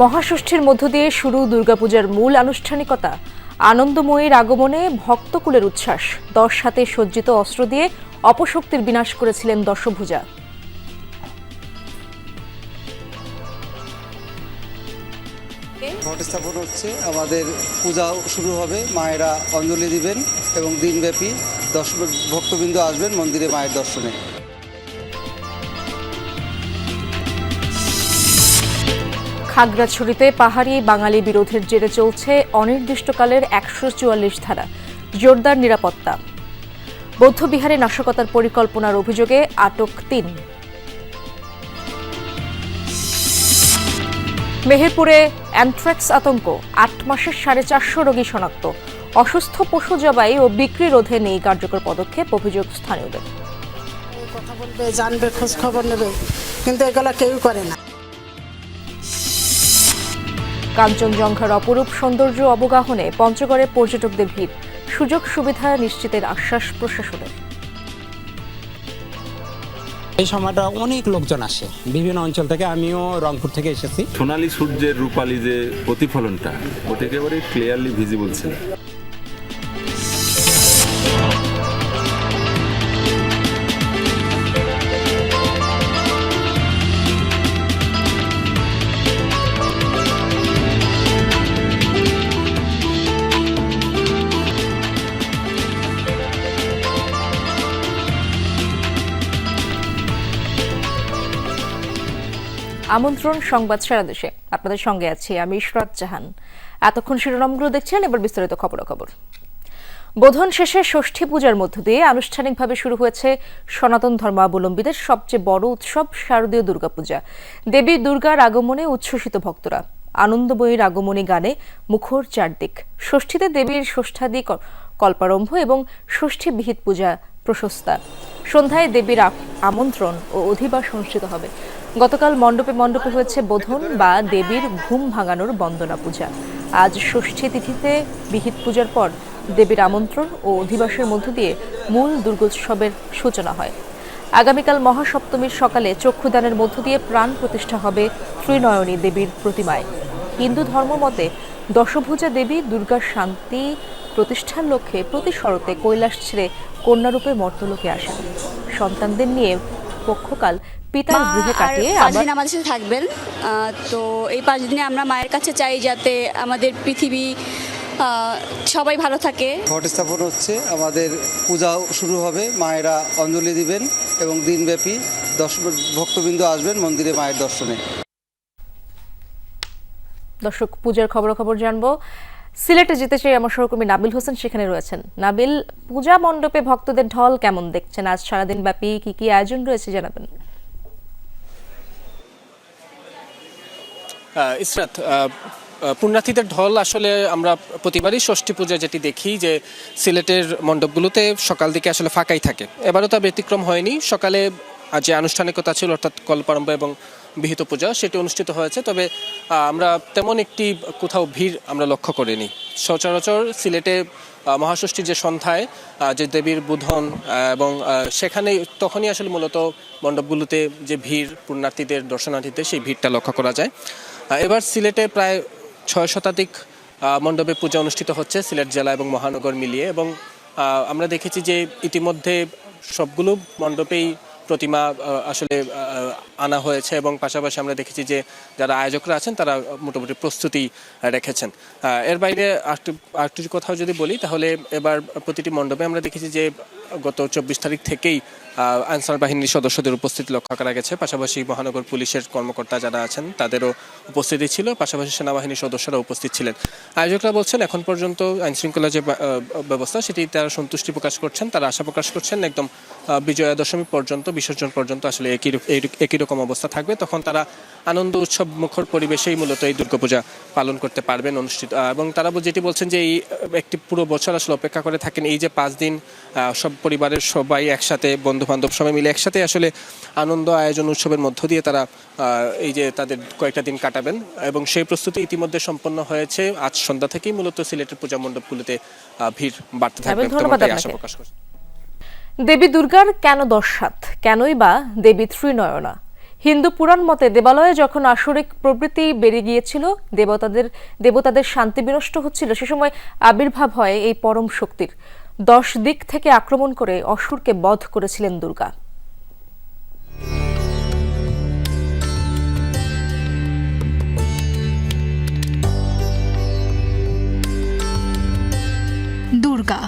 মহাষষ্ঠীর মধ্য দিয়ে শুরু দুর্গাপূজার মূল আনুষ্ঠানিকতা। আনন্দময়ীর আগমনে ভক্তকুলের উচ্ছ্বাস। দশ হাতে সজ্জিত অস্ত্র দিয়ে অপশক্তির বিনাশ করেছিলেন দশভুজা। ঘট স্থাপন হচ্ছে। আমাদের পূজা শুরু হবে। মায়েরা অঞ্জলি দিবেন এবং দিনব্যাপী দশ ভক্তবৃন্দ আসবেন মন্দিরে মায়ের দর্শনে। খাগড়াছড়িতে পাহাড়ি বাঙালি বিরোধের জেরে চলছে অনির্দিষ্টকালের একশো চুয়াল্লিশ ধারা, জোরদার নিরাপত্তা। বৌদ্ধবিহারে নাশকতার পরিকল্পনার অভিযোগে আটক তিন। মেহেরপুরে অ্যানথ্রাক্স আতঙ্ক, আট মাসের সাড়ে চারশো রোগী শনাক্ত, অসুস্থ পশু জবাই ও বিক্রি রোধে নেই কার্যকর পদক্ষেপ, অভিযোগ স্থানীয়দের। কথা বলবে, জানবে, খোঁজ খবর নেবে, কিন্তু এগুলো কেউ করে না। কাঞ্চনজঙ্ঘার অপরূপ সৌন্দর্য অবগাহনে পঞ্চগড়ে পর্যটকদের ভিড়। সুযোগ সুবিধা নিশ্চিতের আশ্বাস প্রশাসনের। এই সময়টা অনেক লোকজন আসে। বিভিন্ন অঞ্চল থেকে আমিও রংপুর থেকে এসেছি। সোনালী সূর্যের রূপালী যে প্রতিফলনটা ওটা একেবারে ক্লিয়ারলি ভিজিবল ছিল। আমন্ত্রণ সংবাদ সারা দেশে। আপনাদের সঙ্গে আছি আমি ইশরাত জাহান। এতক্ষণ শিরোনামগুলো দেখছেন, এবার বিস্তারিত খবরাখবর। বোধন শেষে ষষ্ঠী পূজার মধ্য দিয়ে আনুষ্ঠানিকভাবে শুরু হয়েছে সনাতন ধর্মাবলম্বীদের সবচেয়ে বড় উৎসব শারদীয় দুর্গাপূজা। দেবী দুর্গার আগমনে উচ্ছ্বসিত ভক্তরা। আনন্দময়ীর আগমনী গানে মুখর চারদিক। ষষ্ঠীতে দেবীর ষষ্ঠাদি কল্পারম্ভ এবং ষষ্ঠী বিহিত পূজা প্রশস্তা। সন্ধ্যায় দেবীর আমন্ত্রণ ও অধিবাস অনুষ্ঠিত হবে। গতকাল মণ্ডপে মণ্ডপে হয়েছে বোধন বা দেবীর ঘুম ভাঙানোর বন্দনা পূজা। আজ ষষ্ঠী তিথিতে বিহিত পূজার পর দেবীর আমন্ত্রণ ও অধিবাসের মধ্য দিয়ে মূল দুর্গোৎসবের সূচনা হয়। আগামীকাল মহাসপ্তমীর সকালে চক্ষুদানের মধ্য দিয়ে প্রাণ প্রতিষ্ঠা হবে ত্রিনয়নী দেবীর প্রতিমায়। হিন্দু ধর্ম মতে দশভুজা দেবী দুর্গার শান্তি প্রতিষ্ঠার লক্ষ্যে প্রতি শরতে কৈলাস ছেড়ে কন্যারূপে মর্তলোকে আসেন। সন্তানদের নিয়ে পক্ষকাল পিতার গৃহে কাটিয়ে পাঁচ আবার দিন আমাদের সাথে থাকবেন। তো এই পাঁচ দিনে আমরা মায়ের কাছে চাই যাতে আমাদের পৃথিবী সবাই ভালো থাকে। ঘট স্থাপন হচ্ছে আমাদের পূজা শুরু হবে মায়েরা অঞ্জলি দিবেন এবং দিনব্যাপী দশ ভক্তবৃন্দ আসবেন মন্দিরে মায়ের দর্শনে। দর্শক পূজার খবরাখবর জানব। সিলেটে যেতে চাই আমার সহকর্মী নাবিল হোসেন সেখানে রয়েছেন। নাবিল, পূজা মণ্ডপে ভক্তদের ঢল কেমন দেখছেন? আজ সারাদিন ব্যাপী কি কি আয়োজন রয়েছে জানাবেন। ইসরাত পুণ্যার্থীদের ঢল আসলে আমরা প্রতিবারই ষষ্ঠী পূজা যেটি দেখি যে সিলেটের মণ্ডপগুলোতে সকাল দিকে আসলে ফাঁকাই থাকে। এবারও তা ব্যতিক্রম হয়নি। সকালে যে আনুষ্ঠানিকতা ছিল, অর্থাৎ কল্পারম্ভ এবং বিহিত পূজা, সেটি অনুষ্ঠিত হয়েছে। তবে আমরা তেমন একটি কোথাও ভিড় আমরা লক্ষ্য করিনি। সচরাচর সিলেটে মহাষষ্ঠীর যে সন্ধ্যায় যে দেবীর বুধন এবং সেখানে তখনই আসলে মূলত মণ্ডপগুলোতে যে ভিড়, পুণ্যার্থীদের, দর্শনার্থীদের, সেই ভিড়টা লক্ষ্য করা যায়। এবার সিলেটে প্রায় ছয় শতাধিক মণ্ডপে পূজা অনুষ্ঠিত হচ্ছে সিলেট জেলা এবং মহানগর মিলিয়ে। এবং আমরা দেখেছি যে ইতিমধ্যে সবগুলো মণ্ডপেই প্রতিমা আসলে আনা হয়েছে এবং পাশাপাশি আমরা দেখেছি যে যারা আয়োজকরা আছেন, তারা মোটামুটি প্রস্তুতি রেখেছেন। এর বাইরে আরেকটু কথাও যদি বলি, তাহলে এবার প্রতিটি মণ্ডপে আমরা দেখেছি যে গত চব্বিশ তারিখ থেকেই আনসার বাহিনীর সদস্যদের উপস্থিতি লক্ষ্য করা গেছে। পাশাপাশি মহানগর পুলিশের কর্মকর্তা যারা আছেন, তাদেরও উপস্থিতি ছিল। পাশাপাশি সেনাবাহিনীর সদস্যরা উপস্থিত ছিলেন। আয়োজকরা বলছেন, এখন পর্যন্ত আইন শৃঙ্খলা যে ব্যবস্থা, সেটি তারা সন্তুষ্টি প্রকাশ করছেন, তারা আশা প্রকাশ করছেন, একদম বিজয়া দশমী পর্যন্ত, বিসর্জন পর্যন্ত আসলে একই একই রকম অবস্থা থাকবে। তখন তারা আনন্দ উৎসব মুখর পরিবেশেই মূলত এই দুর্গাপূজা পালন করতে পারবেন অনুষ্ঠিত এবং তারা যেটি বলছেন যে এই, একটি পুরো বছর আসলে অপেক্ষা করে থাকেন। এই যে পাঁচ দিন সব পরিবারের সবাই একসাথে বন্ধু বান্ধব সবাই মিলে একসাথে আসলে আনন্দ আয়োজন উৎসবের মধ্য দিয়ে তারা এই যে তাদের কয়েকটা দিন কাটাবেন এবং সেই প্রস্তুতি ইতিমধ্যে সম্পন্ন হয়েছে। আজ সন্ধ্যা থেকেই মূলত সিলেটের পূজা মণ্ডপগুলোতে ভিড় বাড়তে থাকবে তেমনটাই আশা প্রকাশ করছে। দেবী দুর্গার কেন দশাত কেনই বা দেবী ত্রিনয়না? হিন্দু পুরাণ মতে দেবালয়ে যখন আসরিক প্রবৃত্তি বেড়ে গিয়েছিল দেবতাদের দেবতাদের শান্তি বিনষ্ট হচ্ছিল সে সময় আবির্ভাব হয় এই পরম শক্তির। দশ দিক থেকে আক্রমণ করে অসুরকে বধ করেছিলেন দুর্গা। দুর্গা,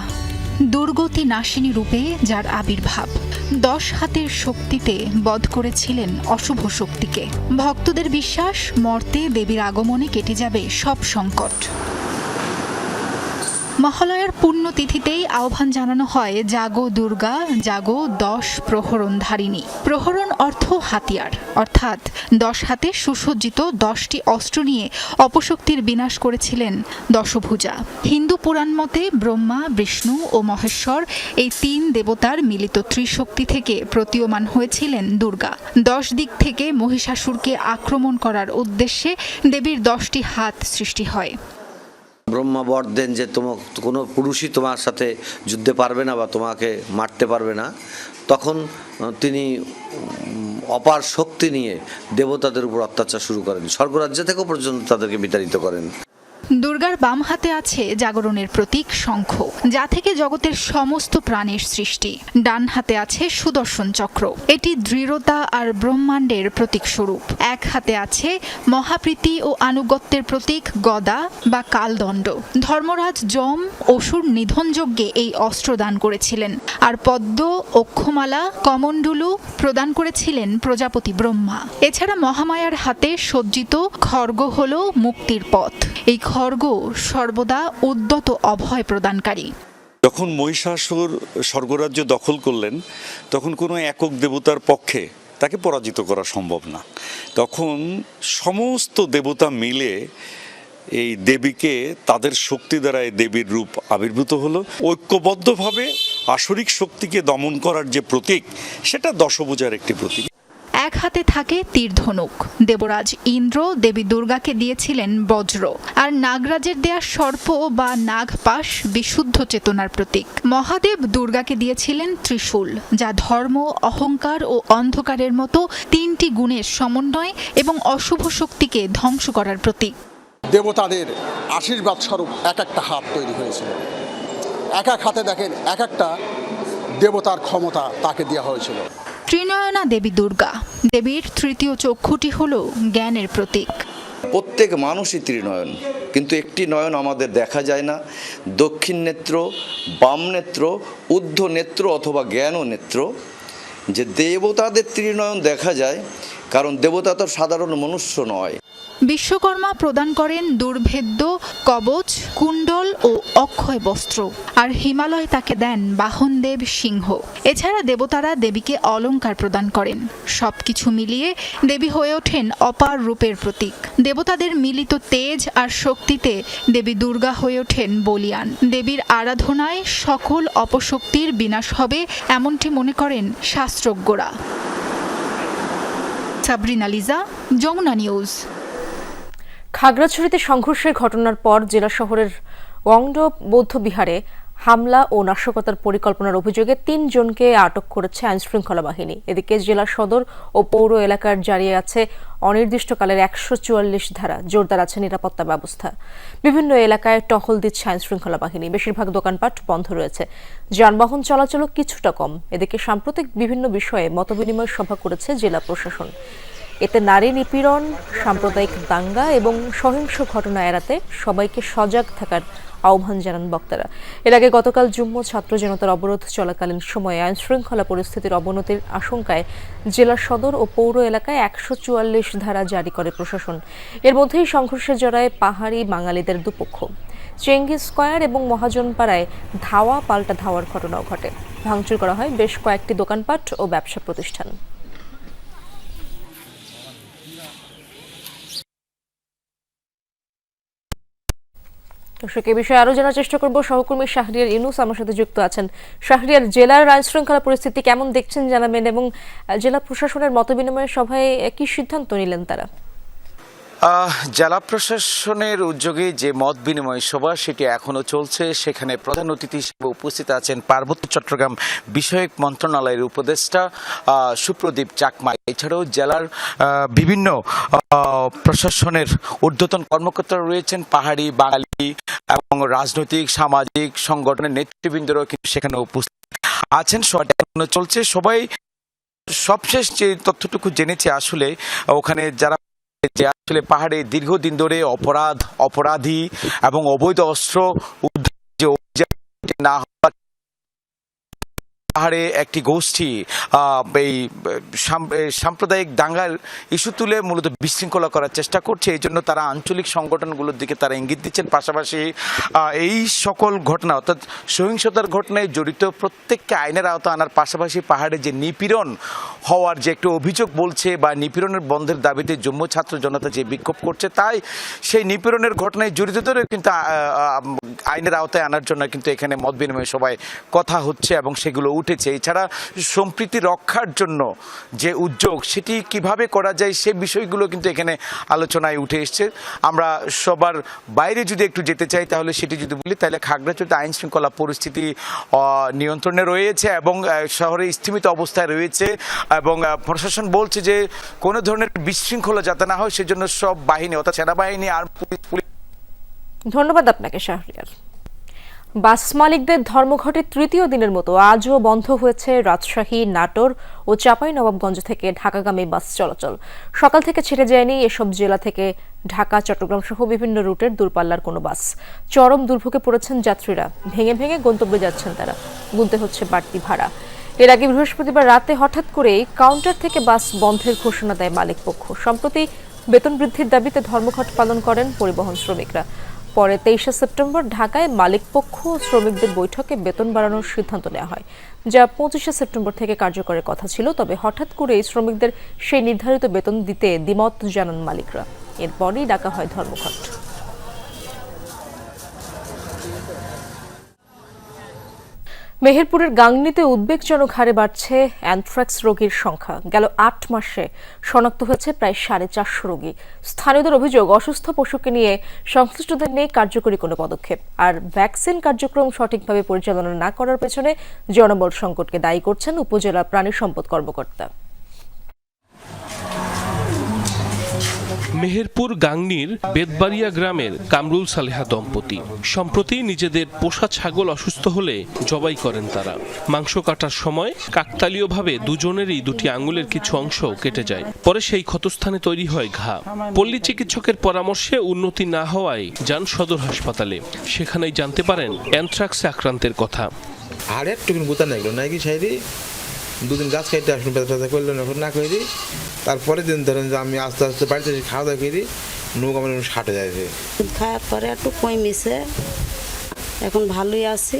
দুর্গতি নাশিনী রূপে যার আবির্ভাব, দশ হাতের শক্তিতে বধ করেছিলেন অশুভ শক্তিকে। ভক্তদের বিশ্বাস, মর্তে দেবীর আগমনে কেটে যাবে সব সংকট। মহালয়ার পুণ্যতিথিতেই আহ্বান জানানো হয়, জাগো দুর্গা, জাগো দশ প্রহরণ ধারিণী প্রহরণ অর্থ হাতিয়ার। অর্থাৎ দশ হাতে সুসজ্জিত দশটি অস্ত্র নিয়ে অপশক্তির বিনাশ করেছিলেন দশভুজা। হিন্দু পুরাণ মতে ব্রহ্মা, বিষ্ণু ও মহেশ্বর এই তিন দেবতার মিলিত ত্রিশক্তি থেকে প্রতীয়মান হয়েছিলেন দুর্গা। দশ দিক থেকে মহিষাসুরকে আক্রমণ করার উদ্দেশ্যে দেবীর দশটি হাত সৃষ্টি হয়। ব্রহ্মা বর দেন যে তোমার কোনো পুরুষই তোমার সাথে যুদ্ধে পারবে না বা তোমাকে মারতে পারবে না, তখন তিনি অপার শক্তি নিয়ে দেবতাদের উপর অত্যাচার শুরু করেন। স্বর্গরাজ্য থেকেও পর্যন্ত তাদেরকে বিতাড়িত করেন। দুর্গার বাম হাতে আছে জাগরণের প্রতীক শঙ্খ, যা থেকে জগতের সমস্ত প্রাণের সৃষ্টি। ডান হাতে আছে সুদর্শন চক্র, এটি দৃঢ়তা আর ব্রহ্মাণ্ডের প্রতীক স্বরূপ। এক হাতে আছে মহাপ্রীতি ও আনুগত্যের প্রতীক গদা বা কালদণ্ড। ধর্মরাজ যম অসুর নিধনযজ্ঞে এই অস্ত্র দান করেছিলেন, আর পদ্ম, অক্ষমালা, কমণ্ডলু প্রদান করেছিলেন প্রজাপতি ব্রহ্মা। এছাড়া মহামায়ার হাতে সজ্জিত খর্গ হল মুক্তির পথ। এই খর্গ সর্বদা উদ্যত অভয় প্রদানকারী। যখন মহিষাসুর স্বর্গরাজ্য দখল করলেন, তখন কোনো একক দেবতার পক্ষে তাকে পরাজিত করা সম্ভব না। তখন সমস্ত দেবতা মিলে এই দেবীকে তাদের শক্তি দ্বারা এই দেবীর রূপ আবির্ভূত হলো। ঐক্যবদ্ধভাবে আসরিক শক্তিকে দমন করার যে প্রতীক, সেটা দশভুজার একটি প্রতীক। এক হাতে থাকে তীর ধনুক দেবরাজ ইন্দ্র, দেবী দুর্গাকে দিয়েছিলেন বজ্র। আর নাগরাজের দেয়া সর্প বা নাগপাশ বিশুদ্ধ চেতনার প্রতীক। মহাদেব দুর্গাকে দিয়েছিলেন ত্রিশূল, যা ধর্ম, অহংকার ও অন্ধকারের মতো তিনটি গুণের সমন্বয় এবং অশুভ শক্তিকে ধ্বংস করার প্রতীক। দেবতাদের আশীর্বাদ স্বরূপ এক একটা হাত তৈরি হয়েছিল এক এক হাতে দেখেন এক একটা দেবতার ক্ষমতা তাকে দেওয়া হয়েছিল। ত্রিনয়না দেবী দুর্গা। দেবীর তৃতীয় চক্ষুটি হল জ্ঞানের প্রতীক। প্রত্যেক মানুষই ত্রিনয়ন, কিন্তু একটি নয়ন আমাদের দেখা যায় না। দক্ষিণ নেত্র, বাম নেত্র, ঊর্ধ্ব নেত্র অথবা জ্ঞান নেত্র। যে দেবতাদের ত্রিনয়ন দেখা যায়, কারণ দেবতা তো সাধারণ মনুষ্য নয়। বিশ্বকর্মা প্রদান করেন দুর্ভেদ্য, কবচ, কুণ্ডল ও অক্ষয় বস্ত্র। আর হিমালয় তাকে দেন বাহনদেব সিংহ। এছাড়া দেবতারা দেবীকে অলঙ্কার প্রদান করেন। সবকিছু মিলিয়ে দেবী হয়ে ওঠেন অপার রূপের প্রতীক। দেবতাদের মিলিত তেজ আর শক্তিতে দেবী দুর্গা হয়ে ওঠেন বলিয়ান। দেবীর আরাধনায় সকল অপশক্তির বিনাশ হবে এমনটি মনে করেন শাস্ত্রজ্ঞরা। সাবরিনা লিজা, যমুনা নিউজ। খাগড়াছড়িতে সংঘর্ষের ঘটনার পর জেলা শহরের ওয়াংড বৌদ্ধ বিহারে হামলা ও নাশকতার পরিকল্পনার অভিযোগে তিনজনকে আটক করেছে আইনশৃঙ্খলা বাহিনী। এদিকে জেলা সদর ও পৌর এলাকার জারি আছে অনির্দিষ্টকালের একশো চুয়াল্লিশ ধারা, জোরদার আছে নিরাপত্তা ব্যবস্থা। বিভিন্ন এলাকায় টহল দিচ্ছে আইনশৃঙ্খলা বাহিনী। বেশিরভাগ দোকানপাট বন্ধ রয়েছে। যানবাহন চলাচলও কিছুটা কম। এদিকে সাম্প্রতিক বিভিন্ন বিষয়ে মতবিনিময় সভা করেছে জেলা প্রশাসন। এতে নারী নিপীড়ন, সাম্প্রদায়িক দাঙ্গা এবং সহিংস ঘটনা এড়াতে সবাইকে সজাগ থাকার আহ্বান জানান বক্তারা। এর আগে গতকাল জুম্ম ছাত্র জনতার অবরোধ চলাকালীন সময়ে আইন শৃঙ্খলা পরিস্থিতির অবনতির আশঙ্কায় জেলা সদর ও পৌর এলাকায় একশো চুয়াল্লিশ ধারা জারি করে প্রশাসন। এর মধ্যেই সংঘর্ষে জড়ায় পাহাড়ি বাঙালিদের দুপক্ষ। চেঙ্গি স্কয়ার এবং মহাজনপাড়ায় ধাওয়া পাল্টা ধাওয়ার ঘটনাও ঘটে। ভাঙচুর করা হয় বেশ কয়েকটি দোকানপাট ও ব্যবসা প্রতিষ্ঠান। দর্শক, এ বিষয়ে আরও জানার চেষ্টা করব সহকর্মী শাহরিয়ার ইউনুস। আমার সাথে যুক্ত আছেন শাহরিয়ার, জেলার আইন পরিস্থিতি কেমন দেখছেন জানাবেন এবং জেলা প্রশাসনের মতবিনিময় সভায় কি সিদ্ধান্ত নিলেন তারা? জেলা প্রশাসনের উদ্যোগে যে মত বিনিময় সভা সেটি এখনও চলছে, সেখানে প্রধান অতিথি হিসেবে উপস্থিত আছেন পার্বত্য চট্টগ্রাম বিষয়ক মন্ত্রণালয়ের উপদেষ্টা সুপ্রদীপ চাকমা। এছাড়াও জেলার বিভিন্ন প্রশাসনের ঊর্ধ্বতন কর্মকর্তারা রয়েছেন, পাহাড়ি বাঙালি এবং রাজনৈতিক, সামাজিক সংগঠনের নেতৃবৃন্দরাও কিন্তু সেখানে উপস্থিত আছেন। সবাই এখনও চলছে। সবাই সবশেষ যে তথ্যটুকু জেনেছে, আসলে ওখানে যারা আসলে পাহাড়ে দীর্ঘদিন ধরে অপরাধ, অপরাধী এবং অবৈধ অস্ত্র অভিযান না পাহাড়ে একটি গোষ্ঠী এই সাম্প্রদায়িক দাঙ্গার ইস্যু তুলে মূলত বিশৃঙ্খলা করার চেষ্টা করছে। এই জন্য তারা আঞ্চলিক সংগঠনগুলোর দিকে তারা ইঙ্গিত দিচ্ছেন। পাশাপাশি এই সকল ঘটনা, অর্থাৎ সহিংসতার ঘটনায় জড়িত প্রত্যেককে আইনের আওতা আনার পাশাপাশি পাহাড়ে যে নিপীড়ন হওয়ার যে একটা অভিযোগ বলছে বা নিপীড়নের বন্ধের দাবিতে জম্মু ছাত্র জনতা যে বিক্ষোভ করছে, তাই সেই নিপীড়নের ঘটনায় জড়িতদেরও কিন্তু আইনের আওতায় আনার জন্য কিন্তু এখানে মত বিনিময় সবাই কথা হচ্ছে এবং সেগুলো উঠেছে। এছাড়া সম্প্রীতি রক্ষার জন্য যে উদ্যোগ, সেটি কীভাবে করা যায় সে বিষয়গুলো কিন্তু এখানে আলোচনায় উঠে এসছে। আমরা সবার বাইরে যদি একটু যেতে চাই, তাহলে সেটি যদি বলি, তাহলে খাগড়াছড়িতে আইন শৃঙ্খলা পরিস্থিতি নিয়ন্ত্রণে রয়েছে এবং শহরে স্থিমিত অবস্থায় রয়েছে। এবং প্রশাসন বলছে যে কোনো ধরনের বিশৃঙ্খলা যাতে না হয়, সেজন্য সব বাহিনী, অর্থাৎ সেনাবাহিনী আর পুলিশ পুলিশ ধন্যবাদ আপনাকে, শাহরিয়ার। বাস মালিকদের ধর্মঘটের তৃতীয় দিনের মতো আজও বন্ধ হয়েছে রাজশাহী, নাটোর ও চাঁপাই নবাবগঞ্জ থেকে ঢাকাগামী বাস চলাচল। সকাল থেকে ছেড়ে যায়নি এসব জেলা থেকে ঢাকা, চট্টগ্রাম সহ বিভিন্ন রুটের দূরপাল্লার কোনো বাস। চরম দুর্ভোগে পড়েছেন যাত্রীরা। ভেঙে ভেঙে গন্তব্যে যাচ্ছেন তারা। গুনতে হচ্ছে বাড়তি ভাড়া। এর আগে বৃহস্পতিবার রাতে হঠাৎ করেই কাউন্টার থেকে বাস বন্ধের ঘোষণা দেয় মালিকপক্ষ। সম্প্রতি বেতন বৃদ্ধির দাবিতে ধর্মঘট পালন করেন পরিবহন শ্রমিকরা। পরে তেইশে সেপ্টেম্বর ঢাকায় মালিকপক্ষ শ্রমিকদের বৈঠকে বেতন বাড়ানোর সিদ্ধান্ত নেওয়া হয়, যা পঁচিশে সেপ্টেম্বর থেকে কার্যকরের কথা ছিল। তবে হঠাৎ করেই শ্রমিকদের সেই নির্ধারিত বেতন দিতে দ্বিমত জানান মালিকরা। এরপরই ডাকা হয় ধর্মঘট। মেহেরপুরের গাংনিতে উদ্বেগজনক হারে বাড়ছে অ্যানথ্রাক্স রোগীর সংখ্যা। গেল আট মাসে শনাক্ত হয়েছে প্রায় সাড়ে চারশো রোগী। স্থানীয়দের অভিযোগ, অসুস্থ পশুকে নিয়ে সংশ্লিষ্টদের নেই কার্যকরী কোনো পদক্ষেপ। আর ভ্যাকসিন কার্যক্রম সঠিকভাবে পরিচালনা না করার পেছনে জনবল সংকটকে দায়ী করছেন উপজেলা প্রাণী সম্পদ কর্মকর্তা। মেহেরপুর গাংনির বেদবাড়িয়া গ্রামের কামরুল সালেহা দম্পতি। সম্প্রতি নিজেদের পোষা ছাগল অসুস্থ হলে জবাই করেন তারা। মাংস কাটার সময় কাকতালীয়ভাবে দুজনেরই দুটি আঙুলের কিছু অংশ কেটে যায়। পরে সেই ক্ষতস্থানে তৈরি হয় ঘা। পল্লী চিকিৎসকের পরামর্শে উন্নতি না হওয়ায় যান সদর হাসপাতালে। সেখানেই জানতে পারেন অ্যানথ্রাক্সে আক্রান্তের কথা। একটুকুন বুতা নাইলো নাকি দুদিন গাছ খাইতে আসুন, পেঁচা পেঁচা করলেন, এখন না করি তারপরে দিন ধরেন যে আমি আস্তে আস্তে বাড়িতে খাওয়া দাওয়া করি নৌকা আমার ষাটে যাইছে খাওয়ার পরে একটু কমিছে এখন ভালোই আছি।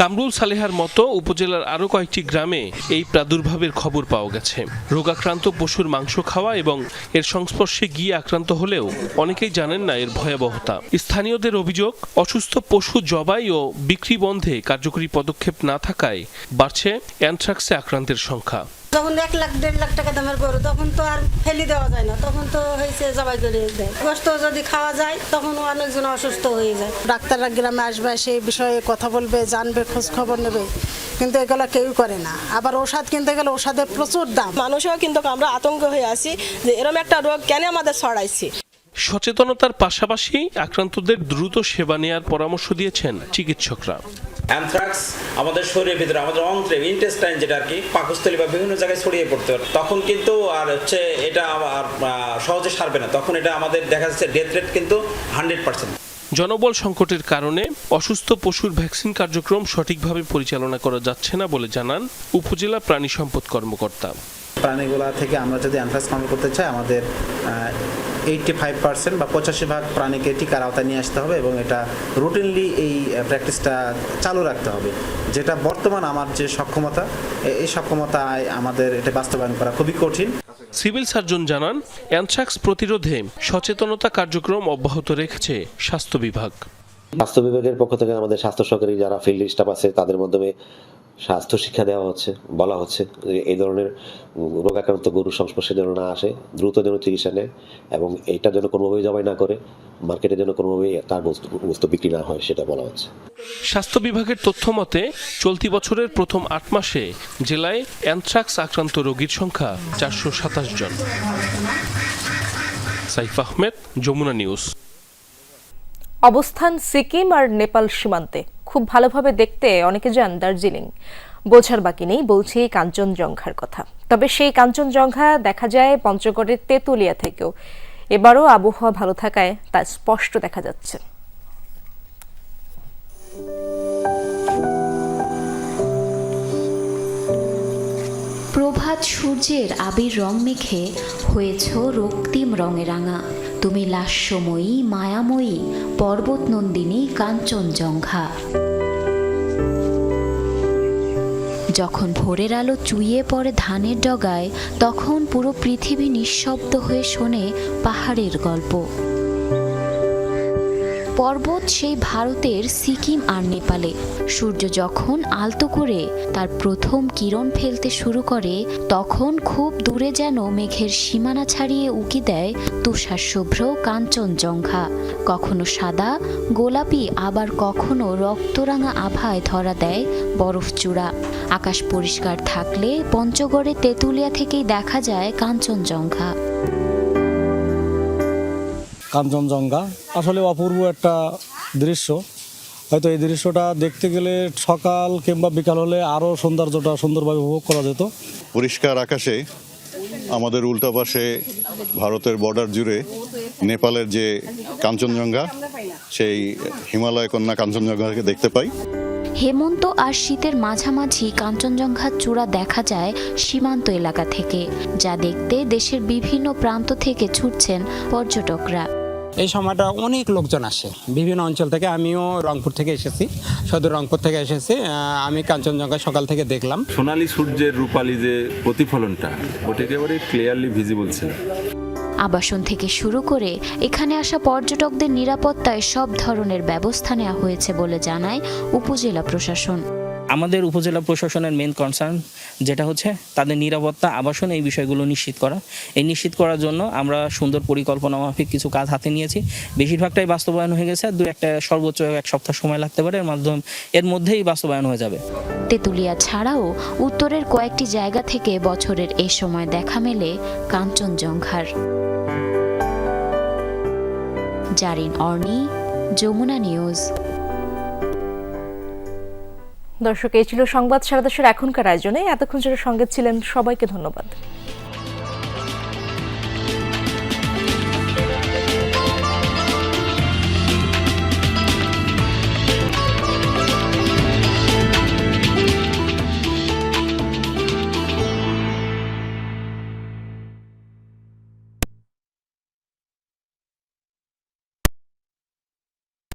কামরুল সালেহার মতো উপজেলার আরও কয়েকটি গ্রামে এই প্রাদুর্ভাবের খবর পাওয়া গেছে। রোগাক্রান্ত পশুর মাংস খাওয়া এবং এর সংস্পর্শে গিয়ে আক্রান্ত হলেও অনেকেই জানেন না এর ভয়াবহতা। স্থানীয়দের অভিযোগ, অসুস্থ পশু জবাই ও বিক্রি বন্ধে কার্যকরী পদক্ষেপ না থাকায় বাড়ছে অ্যানথ্রাক্সে আক্রান্তের সংখ্যা। যখন এক লাখ দেড় লাখ টাকা দামের গরু তখন তো আর ফেলি দেওয়া যায় না। তখন তো হয়েছে জবাই করে দেয়। গোস্ত যদি খাওয়া যায় তখন অনেকজন অসুস্থ হয়ে যায়। ডাক্তাররা গ্রামে আসবে সেই বিষয়ে কথা বলবে জানবে খোঁজ খবর নেবে। কিন্তু এগুলো কেউ করে না। আবার ওষুধ কিনতে গেলে ওষুধের প্রচুর দাম। মানুষও কিন্তু আমরা আতঙ্ক হয়ে আছি যে এরম একটা রোগ কেন আমাদের ছড়াইছে? সচেতনতার পাশাপাশি আক্রান্তদের দ্রুত সেবা নেয়ার পরামর্শ দিয়েছেন চিকিৎসকরা। অ্যানথ্রাক্স আমাদের শরীরের ভিতরে আমাদের অন্ত্রে ইন্টেস্টাইন যেটা আর কি পাকস্থলী বা বিভিন্ন জায়গায় ছড়িয়ে পড়তে পারে। তখন কিন্তু আর হচ্ছে এটা আর সহজে সারবে না। তখন এটা আমাদের দেখা যাচ্ছে ডেথ রেট কিন্তু হান্ড্রেড পার্সেন্ট জনবল সংকটের কারণে অসুস্থ পশুর ভ্যাকসিন কার্যক্রম সঠিকভাবে পরিচালনা করা যাচ্ছে না বলে জানান উপজেলা প্রাণী সম্পদ কর্মকর্তা। প্রাণীগুলা থেকে আমরা যদি অ্যানথ্রাক্স কন্ট্রোল করতে চাই আমাদের এইটটি ফাইভ পার্সেন্ট বা পঁচাশি ভাগ প্রাণীকে টিকার আওতায় নিয়ে আসতে হবে এবং এটা রুটিনলি এই প্র্যাকটিসটা চালু রাখতে হবে। যেটা বর্তমান আমার যে সক্ষমতা এই সক্ষমতায় আমাদের এটা বাস্তবায়ন করা খুবই কঠিন। সিভিল সার্জন জানান অ্যানথ্রাক্স প্রতিরোধে সচেতনতা কার্যক্রম অব্যাহত রেখেছে স্বাস্থ্য বিভাগ। স্বাস্থ্য বিভাগের পক্ষ থেকে আমাদের স্বাস্থ্য সহকারী যারা ফিল্ড স্টাফ আছে তাদের মাধ্যমে স্বাস্থ্য শিক্ষা দেওয়া হচ্ছে বলা হচ্ছে যে এই ধরনের রোগাক্রান্ত গরুর সংস্পর্শে যেন না আসে দ্রুত যেন চিকিৎসা নেয় এবং এটা যেন কোনোভাবেই জবাই না করে মার্কেটে যেন কোনোভাবেই তার বস্তু বস্তু বিক্রি না হয় সেটা বলা হচ্ছে। স্বাস্থ্য বিভাগের তথ্য মতে চলতি বছরের প্রথম আট মাসে জেলায় অ্যানথ্রাক্স আক্রান্ত রোগীর সংখ্যা চারশো সাতাশ জন। সাইফ আহমেদ যমুনা নিউজ। অবস্থান সিকিম আর নেপাল সীমান্তে। খুব ভালোভাবে দেখতে অনেকে যান দার্জিলিং। বোঝার বাকি নেই, বলছি কাঞ্চনজঙ্ঘার কথা। তবে সেই কাঞ্চনজঙ্ঘা দেখা যায় পঞ্চগড়ের তেঁতুলিয়া থেকেও। এবারও আবহাওয়া ভালো থাকায় তা স্পষ্ট দেখা যাচ্ছে। প্রভাত সূর্যের আবির রং মেখে হয়েছ রক্তিম রঙে রাঙা তুমি লাস্যময়ী, মায়াময়ী পর্বত নন্দিনী কাঞ্চনজঙ্ঘা। যখন ভোরের আলো চুইয়ে পড়ে ধানের ডগায়, তখন পুরো পৃথিবী নিঃশব্দ হয়ে শোনে পাহাড়ের গল্প। পর্বত সেই ভারতের সিকিম আর নেপালে। সূর্য যখন আলতো করে তার প্রথম কিরণ ফেলতে শুরু করে, তখন খুব দূরে যেন মেঘের সীমানা ছাড়িয়ে উকি দেয় তুষার শুভ্র কাঞ্চনজঙ্ঘা। কখনো সাদা, গোলাপি, আবার কখনো রক্তরাঙা আভায় ধরা দেয় বরফ চূড়া। আকাশ পরিষ্কার থাকলে পঞ্চগড়ে তেঁতুলিয়া থেকেই দেখা যায় কাঞ্চনজঙ্ঘা। কাঞ্চনজঙ্ঘা। আসলে অপূর্ব একটা দৃশ্য। হয়তো এই দৃশ্যটা দেখতে গেলে সকাল কিংবা বিকাল হলে আরও সৌন্দর্যটা সুন্দরভাবে উপভোগ করা যেত। পরিষ্কার আকাশে আমাদের উল্টা পাশে ভারতের বর্ডার জুড়ে নেপালের যে কাঞ্চনজঙ্ঘা সেই হিমালয় কন্যা কাঞ্চনজঙ্ঘাকে দেখতে পাই। হেমন্ত আর শীতের মাঝামাঝি কাঞ্চনজঙ্ঘার চূড়া দেখা যায় সীমান্ত এলাকা থেকে যা দেখতে দেশের বিভিন্ন প্রান্ত থেকে ছুটছেন পর্যটকরা। এই সময়টা অনেক লোকজন আসে। বিভিন্ন অঞ্চল থেকে আমিও রংপুর থেকে এসেছি সদর রংপুর থেকে এসেছি। আমি কাঞ্চনজঙ্ঘা সকাল থেকে দেখলাম। সোনালী সূর্যের রূপালী যে প্রতিফলনটা ওটা একেবারে ক্লিয়ারলি ভিজিবল ছিল। আবাসন থেকে শুরু করে এখানে আসা পর্যটকদের নিরাপত্তায় সব ধরনের ব্যবস্থা নেওয়া হয়েছে বলে জানায় উপজেলা প্রশাসন। আমাদের উপজেলা প্রশাসনের মেন কনসার্ন যেটা হচ্ছে তাদের নিরাপত্তা, আবাসন এই বিষয়গুলো নিশ্চিত করা। এই নিশ্চিত করার জন্য আমরা সুন্দর পরিকল্পনা মাফিক কিছু কাজ হাতে নিয়েছি। বেশিরভাগটাই বাস্তবায়ন হয়ে গেছে দু একটা সর্বোচ্চ এক সপ্তাহ সময় লাগতে পারে, এর মাধ্যমে এর মধ্যেই বাস্তবায়ন হয়ে যাবে। তেঁতুলিয়া ছাড়াও উত্তরের কয়েকটি জায়গা থেকে বছরের এ সময় দেখা মেলে কাঞ্চনজঙ্ঘার। জারিন অর্নি, যমুনা নিউজ। দর্শক এই ছিল সংবাদ সারাদেশের এখনকার আয়োজনে। এতক্ষণ যারা সঙ্গে ছিলেন সবাইকে ধন্যবাদ।